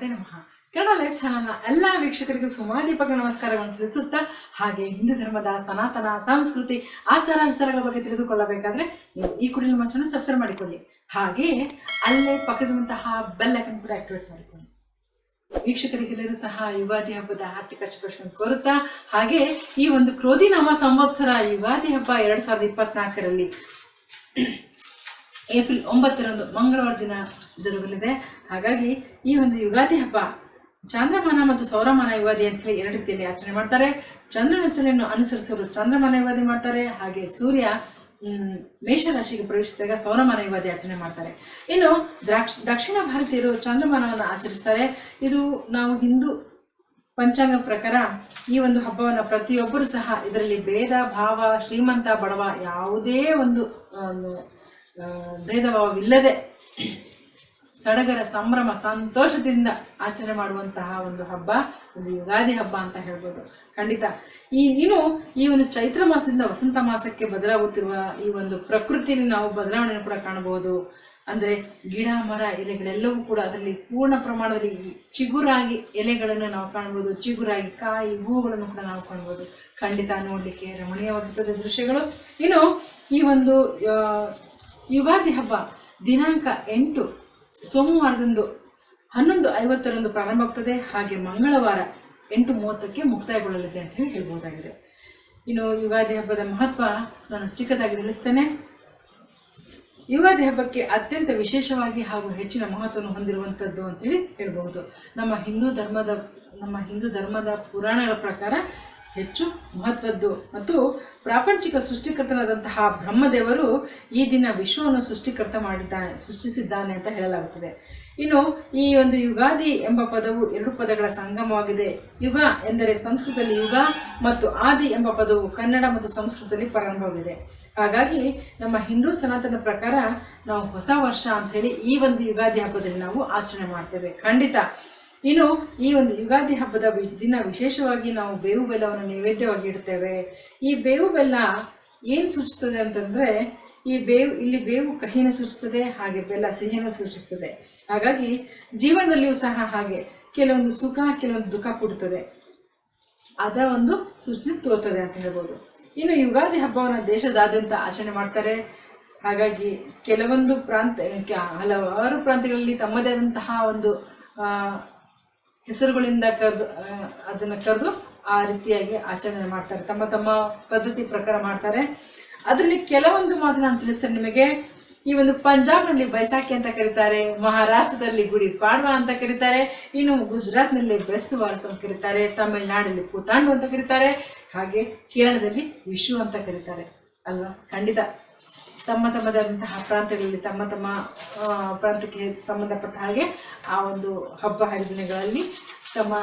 ಶ್ರೀಮಾತೆ ನಮಃ. ಕನ್ನಡ ಲೈಫ್ ಚಾನಲ್ನ ಎಲ್ಲ ವೀಕ್ಷಕರಿಗೂ ಸುಮಾದೀಪಕ ನಮಸ್ಕಾರಗಳನ್ನು ತಿಳಿಸುತ್ತಾ ಹಾಗೆ ಹಿಂದೂ ಧರ್ಮದ ಸನಾತನ, ಸಂಸ್ಕೃತಿ, ಆಚಾರ ವಿಚಾರಗಳ ಬಗ್ಗೆ ತಿಳಿದುಕೊಳ್ಳಬೇಕಾದ್ರೆ ನೀವು ಈ ಕುರಿನ ನಮ್ಮ ಚಾನಲ್ ಸಬ್ಸ್ಕ್ರೈಬ್ ಮಾಡಿಕೊಳ್ಳಿ. ಹಾಗೆ ಅಲ್ಲೇ ಪಕ್ಕದಂತಹ ಬೆಲ್ ಐಕನ್ ಕೂಡ ಆಕ್ಟಿವೇಟ್ ಮಾಡಿಕೊಳ್ಳಿ. ವೀಕ್ಷಕರಿಗೆಲ್ಲರೂ ಸಹ ಯುಗಾದಿ ಹಬ್ಬದ ಆರ್ಥಿಕ ಶುಭಾಶಯ ಕೋರುತ್ತಾ, ಹಾಗೆ ಈ ಒಂದು ಕ್ರೋಧಿನಾಮ ಸಂವತ್ಸರ ಯುಗಾದಿ ಹಬ್ಬ ಎರಡ್ ಸಾವಿರದ ಇಪ್ಪತ್ನಾಲ್ಕರಲ್ಲಿ ಏಪ್ರಿಲ್ ಒಂಬತ್ತರಂದು ಮಂಗಳವಾರ ದಿನ ಜರುಗಲಿದೆ. ಹಾಗಾಗಿ ಈ ಒಂದು ಯುಗಾದಿ ಹಬ್ಬ ಚಂದ್ರಮಾನ ಮತ್ತು ಸೌರಮಾನ ಯುಗಾದಿ ಅಂತ ಹೇಳಿ ಎರಡು ರೀತಿಯಲ್ಲಿ ಆಚರಣೆ ಮಾಡ್ತಾರೆ. ಚಂದ್ರನ ಚಲನೆಯನ್ನು ಅನುಸರಿಸಲು ಚಂದ್ರಮಾನ ಯುಗಾದಿ ಮಾಡ್ತಾರೆ. ಹಾಗೆ ಸೂರ್ಯ ಮೇಷರಾಶಿಗೆ ಪ್ರವೇಶಿಸಿದಾಗ ಸೌರಮಾನ ಯುಗಾದಿ ಆಚರಣೆ ಮಾಡ್ತಾರೆ. ಇನ್ನು ದ್ರಾಕ್ಷ, ದಕ್ಷಿಣ ಭಾರತೀಯರು ಚಂದ್ರಮಾನವನ್ನು ಆಚರಿಸ್ತಾರೆ. ಇದು ನಾವು ಹಿಂದೂ ಪಂಚಾಂಗ ಪ್ರಕಾರ ಈ ಒಂದು ಹಬ್ಬವನ್ನು ಪ್ರತಿಯೊಬ್ಬರು ಸಹ ಇದರಲ್ಲಿ ಭೇದ, ಭಾವ, ಶ್ರೀಮಂತ, ಬಡವ ಯಾವುದೇ ಒಂದು ಭೇದ ಭಾವವಿಲ್ಲದೆ ಸಡಗರ ಸಂಭ್ರಮ ಸಂತೋಷದಿಂದ ಆಚರಣೆ ಮಾಡುವಂತಹ ಒಂದು ಹಬ್ಬ, ಒಂದು ಯುಗಾದಿ ಹಬ್ಬ ಅಂತ ಹೇಳ್ಬೋದು. ಖಂಡಿತ. ಈ ಇನ್ನು ಈ ಒಂದು ಚೈತ್ರ ಮಾಸದಿಂದ ವಸಂತ ಮಾಸಕ್ಕೆ ಬದಲಾಗುತ್ತಿರುವ ಈ ಒಂದು ಪ್ರಕೃತಿಯಲ್ಲಿ ನಾವು ಬದಲಾವಣೆಯನ್ನು ಕೂಡ ಕಾಣಬಹುದು. ಅಂದ್ರೆ ಗಿಡ, ಮರ, ಎಲೆಗಳೆಲ್ಲವೂ ಕೂಡ ಅದರಲ್ಲಿ ಪೂರ್ಣ ಪ್ರಮಾಣದಲ್ಲಿ ಚಿಗುರಾಗಿ ಎಲೆಗಳನ್ನು ನಾವು ಕಾಣ್ಬೋದು ಚಿಗುರಾಗಿ ಕಾಯಿ, ಹೂಗಳನ್ನು ಕೂಡ ನಾವು ಕಾಣ್ಬೋದು ಖಂಡಿತ ನೋಡಲಿಕ್ಕೆ ರಮಣೀಯವಾಗುತ್ತದೆ ದೃಶ್ಯಗಳು. ಇನ್ನು ಈ ಒಂದು ಯುಗಾದಿ ಹಬ್ಬ ದಿನಾಂಕ ಎಂಟು, ಸೋಮವಾರದಂದು ಹನ್ನೊಂದು ಐವತ್ತರಂದು ಪ್ರಾರಂಭವಾಗ್ತದೆ ಹಾಗೆ ಮಂಗಳವಾರ ಎಂಟು ಮೂವತ್ತಕ್ಕೆ ಮುಕ್ತಾಯಗೊಳ್ಳಲಿದೆ ಅಂತ ಹೇಳಿ ಹೇಳ್ಬೋದಾಗಿದೆ. ಇನ್ನು ಯುಗಾದಿ ಹಬ್ಬದ ಮಹತ್ವ ನಾನು ಚಿಕ್ಕದಾಗಿ ತಿಳಿಸ್ತೇನೆ. ಯುಗಾದಿ ಹಬ್ಬಕ್ಕೆ ಅತ್ಯಂತ ವಿಶೇಷವಾಗಿ ಹಾಗೂ ಹೆಚ್ಚಿನ ಮಹತ್ವವನ್ನು ಹೊಂದಿರುವಂಥದ್ದು ಅಂತೇಳಿ ಹೇಳ್ಬಹುದು. ನಮ್ಮ ಹಿಂದೂ ಧರ್ಮದ, ನಮ್ಮ ಹಿಂದೂ ಧರ್ಮದ ಪುರಾಣಗಳ ಪ್ರಕಾರ ಹೆಚ್ಚು ಮಹತ್ವದ್ದು. ಮತ್ತು ಪ್ರಾಪಂಚಿಕ ಸೃಷ್ಟಿಕರ್ತನಾದಂತಹ ಬ್ರಹ್ಮದೇವರು ಈ ದಿನ ವಿಶ್ವವನ್ನು ಸೃಷ್ಟಿಕರ್ತ ಮಾಡಿದ್ದಾನೆ, ಸೃಷ್ಟಿಸಿದ್ದಾನೆ ಅಂತ ಹೇಳಲಾಗುತ್ತದೆ. ಇನ್ನು ಈ ಒಂದು ಯುಗಾದಿ ಎಂಬ ಪದವು ಎರಡು ಪದಗಳ ಸಂಗಮವಾಗಿದೆ. ಯುಗ ಎಂದರೆ ಸಂಸ್ಕೃತದಲ್ಲಿ ಯುಗ ಮತ್ತು ಆದಿ ಎಂಬ ಪದವು ಕನ್ನಡ ಮತ್ತು ಸಂಸ್ಕೃತದಲ್ಲಿ ಪ್ರಾರಂಭವಾಗಿದೆ. ಹಾಗಾಗಿ ನಮ್ಮ ಹಿಂದೂ ಸನಾತನ ಪ್ರಕಾರ ನಾವು ಹೊಸ ವರ್ಷ ಅಂತ ಹೇಳಿ ಈ ಒಂದು ಯುಗಾದಿ ಹಬ್ಬದಲ್ಲಿ ನಾವು ಆಚರಣೆ ಮಾಡ್ತೇವೆ. ಖಂಡಿತ. ಇನ್ನು ಈ ಒಂದು ಯುಗಾದಿ ಹಬ್ಬದ ದಿನ ವಿಶೇಷವಾಗಿ ನಾವು ಬೇವು ಬೆಲ್ಲವನ್ನು ನೈವೇದ್ಯವಾಗಿ ಇಡ್ತೇವೆ. ಈ ಬೇವು ಬೆಲ್ಲ ಏನು ಸೂಚಿಸ್ತದೆ ಅಂತಂದ್ರೆ, ಈ ಬೇವು, ಇಲ್ಲಿ ಬೇವು ಕಹಿನ ಸೂಚಿಸ್ತದೆ, ಹಾಗೆ ಬೆಲ್ಲ ಸಿಹಿನ ಸೂಚಿಸ್ತದೆ. ಹಾಗಾಗಿ ಜೀವನದಲ್ಲಿಯೂ ಸಹ ಹಾಗೆ ಕೆಲವೊಂದು ಸುಖ, ಕೆಲವೊಂದು ದುಃಖ ಕೊಡ್ತದೆ. ಅದರ ಒಂದು ಸೂಚನೆ ತೋರ್ತದೆ ಅಂತ ಹೇಳ್ಬೋದು. ಇನ್ನು ಯುಗಾದಿ ಹಬ್ಬವನ್ನು ದೇಶದಾದ್ಯಂತ ಆಚರಣೆ ಮಾಡ್ತಾರೆ. ಹಾಗಾಗಿ ಕೆಲವೊಂದು ಪ್ರಾಂತ ಹಲವಾರು ಪ್ರಾಂತ್ಯಗಳಲ್ಲಿ ತಮ್ಮದೇ ಆದಂತಹ ಒಂದು ಹೆಸರುಗಳಿಂದ ಕರೆದು ಅದನ್ನು ಕರೆದು ಆ ರೀತಿಯಾಗಿ ಆಚರಣೆ ಮಾಡ್ತಾರೆ. ತಮ್ಮ ತಮ್ಮ ಪದ್ಧತಿ ಪ್ರಕಾರ ಮಾಡ್ತಾರೆ. ಅದರಲ್ಲಿ ಕೆಲವೊಂದು ಮಾತು ನಾನು ತಿಳಿಸ್ತೇನೆ ನಿಮಗೆ. ಈ ಒಂದು ಪಂಜಾಬ್ನಲ್ಲಿ ಬೈಸಾಖಿ ಅಂತ ಕರೀತಾರೆ, ಮಹಾರಾಷ್ಟ್ರದಲ್ಲಿ ಗುಡಿ ಪಾಡ್ವಾ ಅಂತ ಕರೀತಾರೆ, ಇನ್ನು ಗುಜರಾತ್ನಲ್ಲಿ ಬೆಸ್ಟ್ ವಾರಸ್ ಅಂತ ಕರೀತಾರೆ, ತಮಿಳುನಾಡಲ್ಲಿ ಪುತಾಂಡು ಅಂತ ಕರೀತಾರೆ, ಹಾಗೆ ಕೇರಳದಲ್ಲಿ ವಿಶು ಅಂತ ಕರೀತಾರೆ. ಅಲ್ವಾ? ಖಂಡಿತ. ತಮ್ಮ ತಮ್ಮದಾದಂತಹ ಪ್ರಾಂತ್ಯಗಳಲ್ಲಿ ತಮ್ಮ ತಮ್ಮ ಪ್ರಾಂತ್ಯಕ್ಕೆ ಸಂಬಂಧಪಟ್ಟ ಹಾಗೆ ಆ ಒಂದು ಹಬ್ಬ ಹರಿದಿನಗಳಲ್ಲಿ ತಮ್ಮ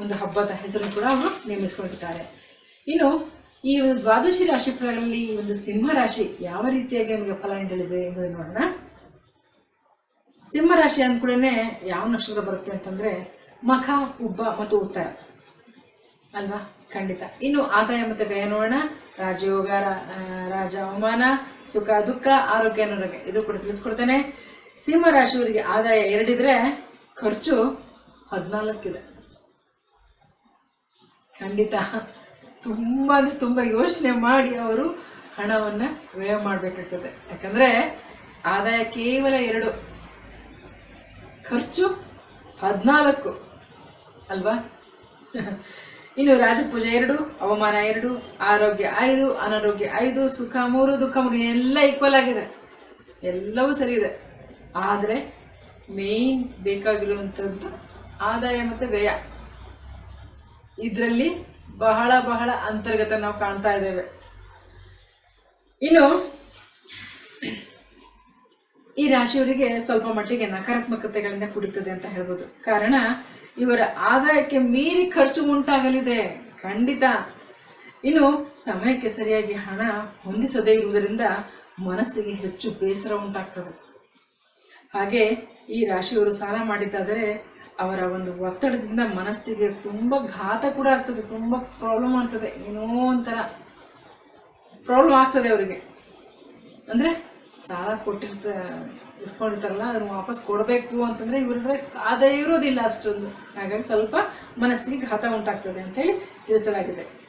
ಒಂದು ಹಬ್ಬದ ಹೆಸರು ಕೂಡ ಅವರು ನೇಮಿಸಿಕೊಂಡಿದ್ದಾರೆ ಇನ್ನು ಈ ಒಂದು ದ್ವಾದಶಿ ರಾಶಿ ಈ ಒಂದು ಸಿಂಹ ರಾಶಿ ಯಾವ ರೀತಿಯಾಗಿ ನಮಗೆ ಫಲ ನೀಡಲಿದೆ ಎಂಬುದನ್ನು ನೋಡೋಣ. ಸಿಂಹ ರಾಶಿ ಅಂದ್ಕೂಡನೆ ಯಾವ ನಕ್ಷತ್ರ ಬರುತ್ತೆ ಅಂತಂದ್ರೆ ಮಖ, ಉಬ್ಬ ಮತ್ತು ಉತ್ತರ. ಅಲ್ವಾ? ಖಂಡಿತ. ಇನ್ನು ಆದಾಯ ಮತ್ತೆ ವ್ಯಯ ನೋಡೋಣ ರಾಜಯೋಗ ರಾಜ ಅವಮಾನ, ಸುಖ, ದುಃಖ, ಆರೋಗ್ಯ ಅನಾರೋಗ್ಯ ಇದು ಕೂಡ ತಿಳಿಸ್ಕೊಡ್ತೇನೆ. ಸಿಂಹ ರಾಶಿಯವರಿಗೆ ಆದಾಯ ಎರಡಿದ್ರೆ ಖರ್ಚು ಹದಿನಾಲ್ಕಿದೆ. ಖಂಡಿತ. ತುಂಬಾ ತುಂಬಾ ಯೋಚನೆ ಮಾಡಿ ಅವರು ಹಣವನ್ನ ವ್ಯಯ ಮಾಡಬೇಕಾಗ್ತದೆ. ಯಾಕಂದ್ರೆ ಆದಾಯ ಕೇವಲ ಎರಡು. ಖರ್ಚು ಹದಿನಾಲ್ಕು. ಅಲ್ವಾ? ಇನ್ನು ರಾಜಪೂಜೆ ಎರಡು ಅವಮಾನ ಎರಡು, ಆರೋಗ್ಯ ಐದು, ಅನಾರೋಗ್ಯ ಐದು, ಸುಖ ಮೂರು, ದುಃಖ ಮೂರು ಎಲ್ಲ ಈಕ್ವಲ್ ಆಗಿದೆ. ಎಲ್ಲವೂ ಸರಿ ಇದೆ. ಆದರೆ ಮೇನ್ ಬೇಕಾಗಿರುವಂಥದ್ದು ಆದಾಯ ಮತ್ತು ವ್ಯಯ. ಇದರಲ್ಲಿ ಬಹಳ ಬಹಳ ಅಂತರ್ಗತ ನಾವು ಕಾಣ್ತಾ ಇದ್ದೇವೆ. ಇನ್ನು ಈ ರಾಶಿಯವರಿಗೆ ಸ್ವಲ್ಪ ಮಟ್ಟಿಗೆ ನಕಾರಾತ್ಮಕತೆಗಳಿಂದ ಕೂಡುತ್ತದೆ ಅಂತ ಹೇಳ್ಬೋದು. ಕಾರಣ ಇವರ ಆದಾಯಕ್ಕೆ ಮೀರಿ ಖರ್ಚು ಉಂಟಾಗಲಿದೆ. ಖಂಡಿತ. ಇನ್ನು ಸಮಯಕ್ಕೆ ಸರಿಯಾಗಿ ಹಣ ಹೊಂದಿಸದೇ ಇರುವುದರಿಂದ ಮನಸ್ಸಿಗೆ ಹೆಚ್ಚು ಬೇಸರ ಉಂಟಾಗ್ತದೆ. ಹಾಗೆ ಈ ರಾಶಿಯವರು ಸಾಲ ಮಾಡಿದ್ದಾದರೆ ಅವರ ಒಂದು ಒತ್ತಡದಿಂದ ಮನಸ್ಸಿಗೆ ತುಂಬ ಘಾತ ಕೂಡ ಆಗ್ತದೆ. ತುಂಬ ಪ್ರಾಬ್ಲಮ್ ಆಗ್ತದೆ. ಏನೋ ಒಂಥರ ಪ್ರಾಬ್ಲಮ್ ಆಗ್ತದೆ ಅವರಿಗೆ. ಅಂದರೆ ಸಾಲ ಕೊಟ್ಟಿರ್ತ ಇಸ್ಕೊಂಡಿರ್ತಾರಲ್ಲ, ಅದನ್ನು ವಾಪಸ್ ಕೊಡಬೇಕು ಅಂತಂದರೆ ಇವರ ಸಾಧ್ಯ ಇರೋದಿಲ್ಲ ಅಷ್ಟೊಂದು. ಹಾಗಾಗಿ ಸ್ವಲ್ಪ ಮನಸ್ಸಿಗೆ ಘಾತ ಉಂಟಾಗ್ತದೆ ಅಂತೇಳಿ ತಿಳಿಸಲಾಗಿದೆ.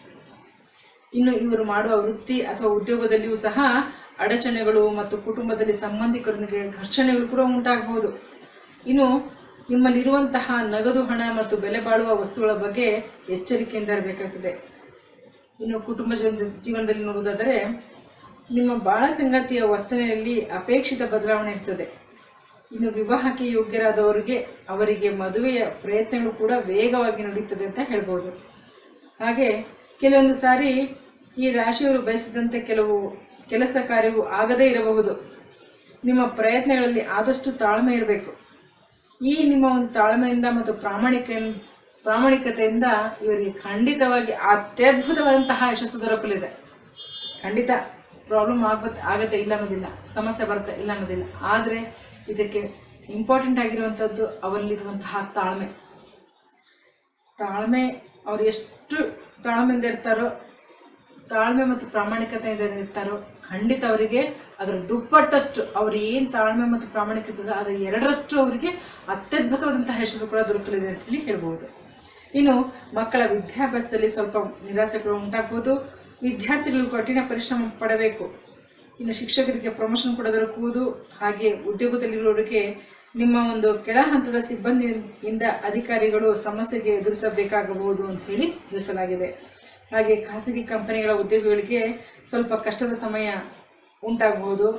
ಇನ್ನು ಇವರು ಮಾಡುವ ವೃತ್ತಿ ಅಥವಾ ಉದ್ಯೋಗದಲ್ಲಿಯೂ ಸಹ ಅಡಚಣೆಗಳು ಮತ್ತು ಕುಟುಂಬದಲ್ಲಿ ಸಂಬಂಧಿಕರೊಂದಿಗೆ ಘರ್ಷಣೆಗಳು ಕೂಡ ಉಂಟಾಗಬಹುದು ಇನ್ನು ನಿಮ್ಮಲ್ಲಿರುವಂತಹ ನಗದು ಹಣ ಮತ್ತು ಬೆಲೆ ಬಾಳುವ ವಸ್ತುಗಳ ಬಗ್ಗೆ ಎಚ್ಚರಿಕೆಯಿಂದ ಇರಬೇಕಾಗ್ತದೆ. ಇನ್ನು ಕುಟುಂಬ ಜೀವನ- ಜೀವನದಲ್ಲಿ ನೋಡುವುದಾದರೆ ನಿಮ್ಮ ಬಾಳ ಸಂಗಾತಿಯ ವರ್ತನೆಯಲ್ಲಿ ಅಪೇಕ್ಷಿತ ಬದಲಾವಣೆ ಇರ್ತದೆ. ಇನ್ನು ವಿವಾಹಕ್ಕೆ ಯೋಗ್ಯರಾದವರಿಗೆ ಅವರಿಗೆ ಮದುವೆಯ ಪ್ರಯತ್ನಗಳು ಕೂಡ ವೇಗವಾಗಿ ನಡೆಯುತ್ತದೆ ಅಂತ ಹೇಳ್ಬೋದು. ಹಾಗೆ ಕೆಲವೊಂದು ಸಾರಿ ಈ ರಾಶಿಯವರು ಬಯಸಿದಂತೆ ಕೆಲವು ಕೆಲಸ ಕಾರ್ಯವು ಆಗದೇ ಇರಬಹುದು. ನಿಮ್ಮ ಪ್ರಯತ್ನಗಳಲ್ಲಿ ಆದಷ್ಟು ತಾಳ್ಮೆ ಇರಬೇಕು. ಈ ನಿಮ್ಮ ಒಂದು ತಾಳ್ಮೆಯಿಂದ ಮತ್ತು ಪ್ರಾಮಾಣಿಕ ಪ್ರಾಮಾಣಿಕತೆಯಿಂದ ಇವರಿಗೆ ಖಂಡಿತವಾಗಿ ಅತ್ಯದ್ಭುತವಾದಂತಹ ಯಶಸ್ಸು ದೊರಕಲಿದೆ. ಖಂಡಿತ. ಪ್ರಾಬ್ಲಮ್ ಆಗುತ್ತೆ ಆಗತ್ತೆ ಇಲ್ಲ ಅನ್ನೋದಿಲ್ಲ. ಸಮಸ್ಯೆ ಬರುತ್ತೆ ಇಲ್ಲ ಅನ್ನೋದಿಲ್ಲ. ಆದರೆ ಇದಕ್ಕೆ ಇಂಪಾರ್ಟೆಂಟ್ ಆಗಿರುವಂಥದ್ದು ಅವರಲ್ಲಿರುವಂತಹ ತಾಳ್ಮೆ. ತಾಳ್ಮೆ, ಅವ್ರು ಎಷ್ಟು ತಾಳ್ಮೆಯಿಂದ ಇರ್ತಾರೋ, ತಾಳ್ಮೆ ಮತ್ತು ಪ್ರಾಮಾಣಿಕತೆಯಿಂದ ಇರ್ತಾರೋ, ಖಂಡಿತ ಅವರಿಗೆ ಅದರ ದುಪ್ಪಟ್ಟಷ್ಟು ಅವ್ರು ಏನು ತಾಳ್ಮೆ ಮತ್ತು ಪ್ರಾಮಾಣಿಕತೆ ಅದರ ಎರಡರಷ್ಟು ಅವರಿಗೆ ಅತ್ಯದ್ಭುತವಾದಂತಹ ಯಶಸ್ಸು ಕೂಡ ದೊರಕಲಿದೆ ಅಂತ ಹೇಳಿ ಹೇಳ್ಬೋದು. ಇನ್ನು ಮಕ್ಕಳ ವಿದ್ಯಾಭ್ಯಾಸದಲ್ಲಿ ಸ್ವಲ್ಪ ನಿರಾಸೆಗಳು ಉಂಟಾಗ್ಬೋದು. ವಿದ್ಯಾರ್ಥಿಗಳು ಕಠಿಣ ಪರಿಶ್ರಮ ಪಡಬೇಕು. ಇನ್ನು ಶಿಕ್ಷಕರಿಗೆ ಪ್ರಮೋಷನ್ ಕೂಡ ದೊರಕುವುದು ಹಾಗೆ ಉದ್ಯೋಗದಲ್ಲಿರುವವರಿಗೆ ನಿಮ್ಮ ಒಂದು ಕೆಳ ಹಂತದ ಸಿಬ್ಬಂದಿಯಿಂದ ಅಧಿಕಾರಿಗಳು ಸಮಸ್ಯೆಗೆ ಎದುರಿಸಬೇಕಾಗಬಹುದು ಅಂತ ಹೇಳಿ ತಿಳಿಸಲಾಗಿದೆ. ಹಾಗೆ ಖಾಸಗಿ ಕಂಪನಿಗಳ ಉದ್ಯೋಗಿಗಳಿಗೆ ಸ್ವಲ್ಪ ಕಷ್ಟದ ಸಮಯ ಉಂಟಾಗಬಹುದು.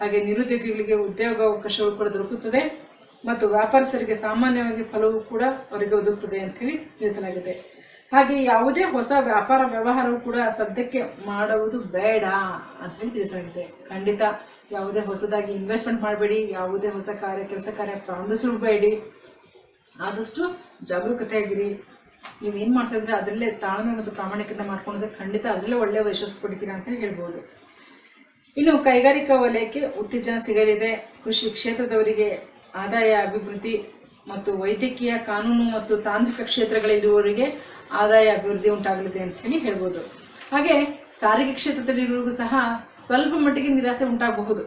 ಹಾಗೆ ನಿರುದ್ಯೋಗಿಗಳಿಗೆ ಉದ್ಯೋಗಾವಕಾಶಗಳು ಕೂಡ ದೊರಕುತ್ತದೆ ಮತ್ತು ವ್ಯಾಪಾರಸ್ಥರಿಗೆ ಸಾಮಾನ್ಯವಾಗಿ ಫಲವು ಕೂಡ ಅವರಿಗೆ ಒದಗುತ್ತದೆ ಅಂತ ಹೇಳಿ ತಿಳಿಸಲಾಗಿದೆ. ಹಾಗೆ ಯಾವುದೇ ಹೊಸ ವ್ಯಾಪಾರ ವ್ಯವಹಾರವು ಕೂಡ ಸದ್ಯಕ್ಕೆ ಮಾಡುವುದು ಬೇಡ ಅಂತ ಹೇಳಿ ತಿಳಿಸಿದೆ ಖಂಡಿತ ಯಾವುದೇ ಹೊಸದಾಗಿ ಇನ್ವೆಸ್ಟ್ಮೆಂಟ್ ಮಾಡಬೇಡಿ, ಯಾವುದೇ ಹೊಸ ಕಾರ್ಯ, ಕೆಲಸ ಕಾರ್ಯ ಪ್ರಾರಂಭಿಸಬೇಡಿ ಆದಷ್ಟು ಜಾಗರೂಕತೆಯಾಗಿರಿ. ನೀವು ಏನು ಮಾಡ್ತಾ ಇದ್ರೆ ಅದರಲ್ಲೇ ತಾಳ್ಮೆ ಮತ್ತು ಪ್ರಾಮಾಣಿಕತೆ ಮಾಡ್ಕೊಂಡ್ರೆ ಖಂಡಿತ ಅದರಲ್ಲೇ ಒಳ್ಳೆಯ ಯಶಸ್ಸು ಪಡಿತೀರಾ ಅಂತ ಹೇಳ್ಬೋದು. ಇನ್ನು ಕೈಗಾರಿಕಾ ವಲಯಕ್ಕೆ ಉತ್ತೇಜನ ಸಿಗಲಿದೆ. ಕೃಷಿ ಕ್ಷೇತ್ರದವರಿಗೆ ಆದಾಯ, ಅಭಿವೃದ್ಧಿ ಮತ್ತು ವೈದ್ಯಕೀಯ ಕಾನೂನು ಮತ್ತು ತಾಂತ್ರಿಕ ಕ್ಷೇತ್ರಗಳಲ್ಲಿರುವವರಿಗೆ ಆದಾಯ ಅಭಿವೃದ್ಧಿ ಉಂಟಾಗಲಿದೆ ಅಂತ ಹೇಳಿ ಹೇಳ್ಬೋದು. ಹಾಗೆ ಸಾರಿಗೆ ಕ್ಷೇತ್ರದಲ್ಲಿರುವವರಿಗೂ ಸಹ ಸ್ವಲ್ಪ ಮಟ್ಟಿಗೆ ನಿರಾಸೆ ಉಂಟಾಗಬಹುದು.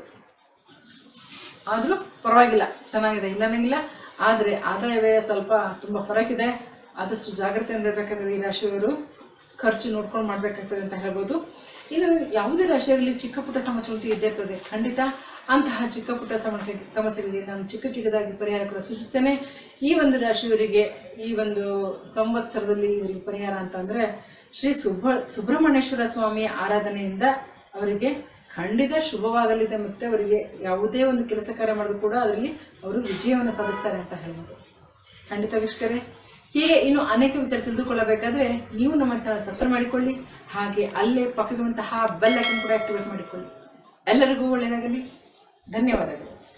ಆದರೂ ಪರವಾಗಿಲ್ಲ, ಚೆನ್ನಾಗಿದೆ. ಇಲ್ಲ ಅನ್ನಂಗಿಲ್ಲ. ಆದರೆ ಆದಾಯ ವ್ಯಯ ಸ್ವಲ್ಪ ತುಂಬ ಫರಕಿದೆ ಆದಷ್ಟು ಜಾಗ್ರತೆಯಿಂದ ಇರಬೇಕಾದ್ರೆ ಈ ರಾಶಿಯವರು ಖರ್ಚು ನೋಡ್ಕೊಂಡು ಮಾಡಬೇಕಾಗ್ತದೆ ಅಂತ ಹೇಳ್ಬೋದು. ಇನ್ನು ಯಾವುದೇ ರಾಶಿಯಲ್ಲಿ ಚಿಕ್ಕ ಪುಟ್ಟ ಸಮಸ್ಯೆಗಳು ಇದ್ದೇ ಇರ್ತದೆ. ಖಂಡಿತ ಅಂತಹ ಚಿಕ್ಕ ಪುಟ್ಟ ಸಮಸ್ಯೆ ಸಮಸ್ಯೆಗಳಿಗೆ ನಾನು ಚಿಕ್ಕ ಚಿಕ್ಕದಾಗಿ ಪರಿಹಾರ ಕೂಡ ಸೂಚಿಸ್ತೇನೆ. ಈ ಒಂದು ರಾಶಿಯವರಿಗೆ ಈ ಒಂದು ಸಂವತ್ಸರದಲ್ಲಿ ಇವರಿಗೆ ಪರಿಹಾರ ಅಂತಂದರೆ ಶ್ರೀ ಸುಬ್ರ ಸುಬ್ರಹ್ಮಣ್ಯೇಶ್ವರ ಸ್ವಾಮಿಯ ಆರಾಧನೆಯಿಂದ ಅವರಿಗೆ ಖಂಡಿತ ಶುಭವಾಗಲಿದೆ ಮತ್ತು ಅವರಿಗೆ ಯಾವುದೇ ಒಂದು ಕೆಲಸ ಕಾರ್ಯ ಮಾಡೋದು ಕೂಡ ಅದರಲ್ಲಿ ಅವರು ವಿಜಯವನ್ನು ಸಾಧಿಸ್ತಾರೆ ಅಂತ ಹೇಳ್ಬೋದು. ಖಂಡಿತ ವೀಕ್ಷಕರೇ, ಹೀಗೆ ಇನ್ನು ಅನೇಕ ವಿಚಾರ ತಿಳಿದುಕೊಳ್ಳಬೇಕಾದ್ರೆ ನೀವು ನಮ್ಮ ಚಾನಲ್ ಸಬ್ಸ್ಕ್ರೈಬ್ ಮಾಡಿಕೊಳ್ಳಿ, ಹಾಗೆ ಅಲ್ಲೇ ಪಕ್ಕದಂತಹ ಬೆಲ್ ಐಕನ್ ಕೂಡ ಆಕ್ಟಿವೇಟ್ ಮಾಡಿಕೊಳ್ಳಿ. ಎಲ್ಲರಿಗೂ ಒಳ್ಳೆಯದಾಗಲಿ. ಧನ್ಯವಾದಗಳು.